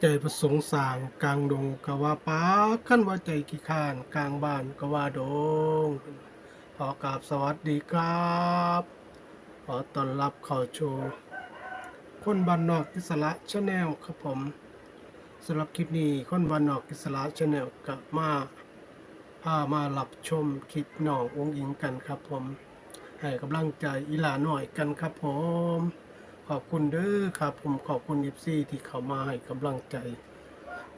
ใจประสงค์สางกลางดงกะว่าป้าขั้นว่าใจขี้ข้านกลางบ้านกะว่าดง ขอกราบสวัสดีครับ ขอต้อนรับเข้าชูคนบ้านนอกอิสระชาแนลครับผมสำหรับคลิปนี้คนบ้านนอกอิสระชาแนลกะมาพามารับชมคลิปน้ององค์อิงกันครับผมให้กำลังใจอีหลาหน่อยกันครับผม ขอบคุณเด้อครับ ผมขอบคุณยิปซี่ที่เข้ามาให้กำลังใจ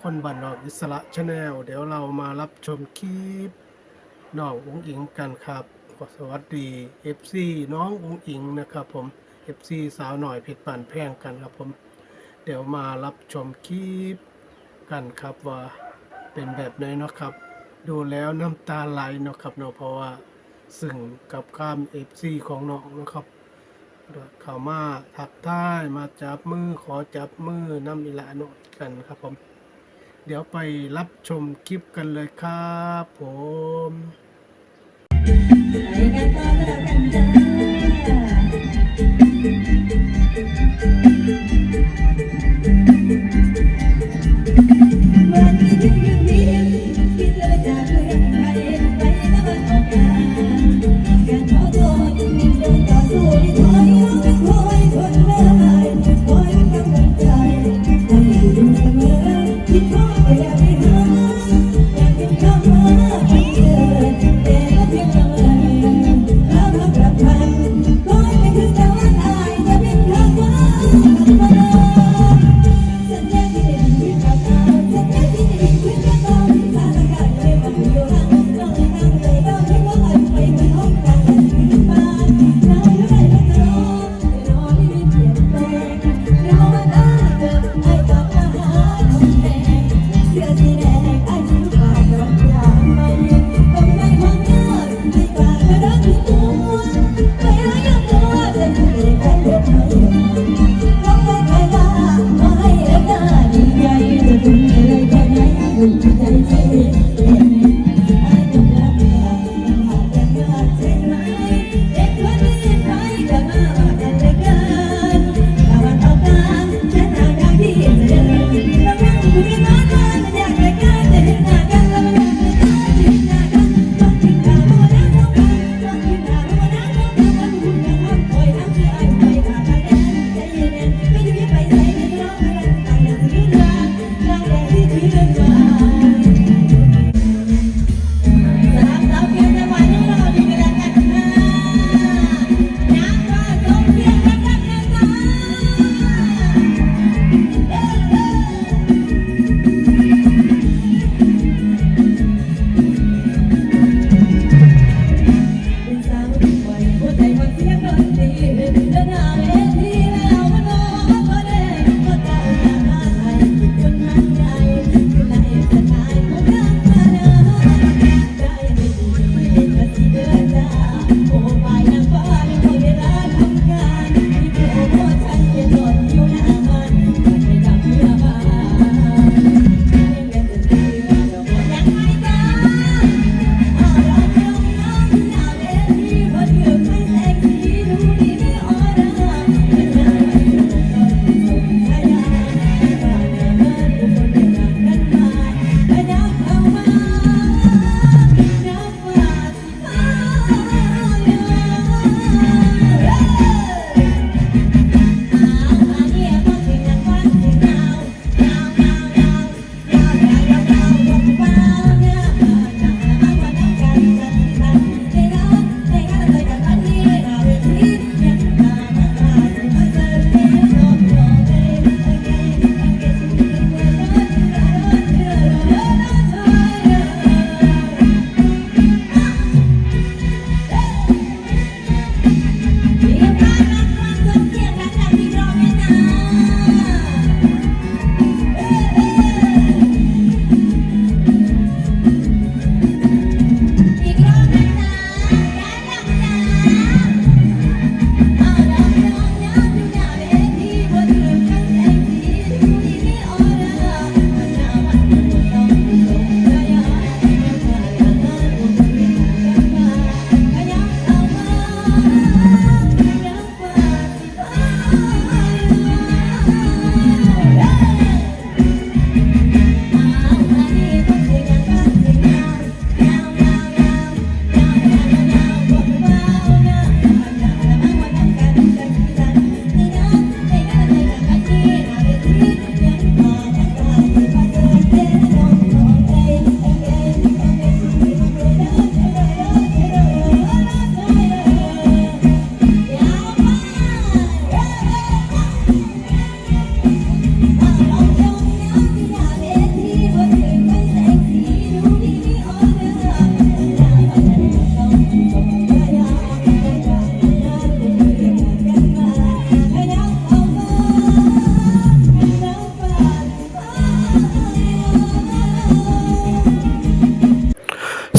คนบ้านนอกอิสระชาแนลเดี๋ยวเรามารับชมคลิปน้ององอิงกันครับขอสวัสดี FC น้ององอิงนะครับ ผม FC สาวหน่อยเพชรป่านแพงกันครับผมเดี๋ยวมารับชมคลิปกันครับว่าเป็นแบบไหนเนาะครับ ดูแล้วน้ำตาไหลเนาะครับเนาะเพราะว่า ซึ่งกับข้าม FC ของน้องนะครับ เข้ามาทักทายมาจับมือขอจับมือน้ำอิละหน่อยกันครับผม เดี๋ยวไปรับชมคลิปกันเลยครับผมไปกันต่อแล้วกันจ้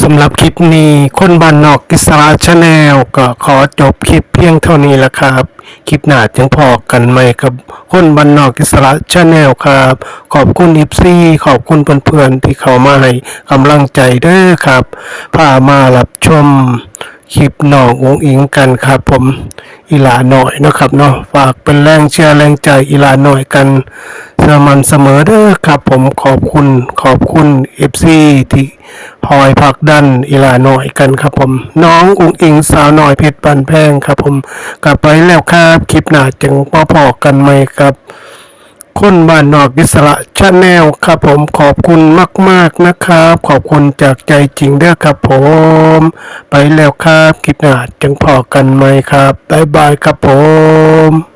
สำหรับคลิปนี้ คนบ้านนอกกิสระชาแนลก็ขอจบคลิปเพียงเท่านี้ละครับ คลิปหน้าจึงพอกันใหม่กับ คนบ้านนอกกิสระชาแนลครับ ขอบคุณอิฟซี่ขอบคุณเพื่อนๆที่เข้ามาให้กำลังใจเด้อครับพามารับชม คลิปน้ององอิงกันครับ ผมอีหลาหน่อยนะครับเนาะฝากเป็นแรงเชียร์แรงใจอีหลาหน่อยกันเสมันเสมอเด้อครับ ผมขอบคุณขอบคุณเอฟซีที่คอยผักดันอีหลาหน่อยกันครับ ผมน้ององอิงสาวหน่อยเพชรปันแพงครับ ผมกลับไปแล้วครับคลิปหน้าจึงมาพอกันใหมครับ คนบ้านนอกอิสระชาแนลครับผมขอบคุณมาก ๆนะครับ ขอบคุณจากใจจริงเด้อครับผม ไปแล้วครับคลิปหน้าจึงพอกันไหมครับ บ๊ายบายครับผม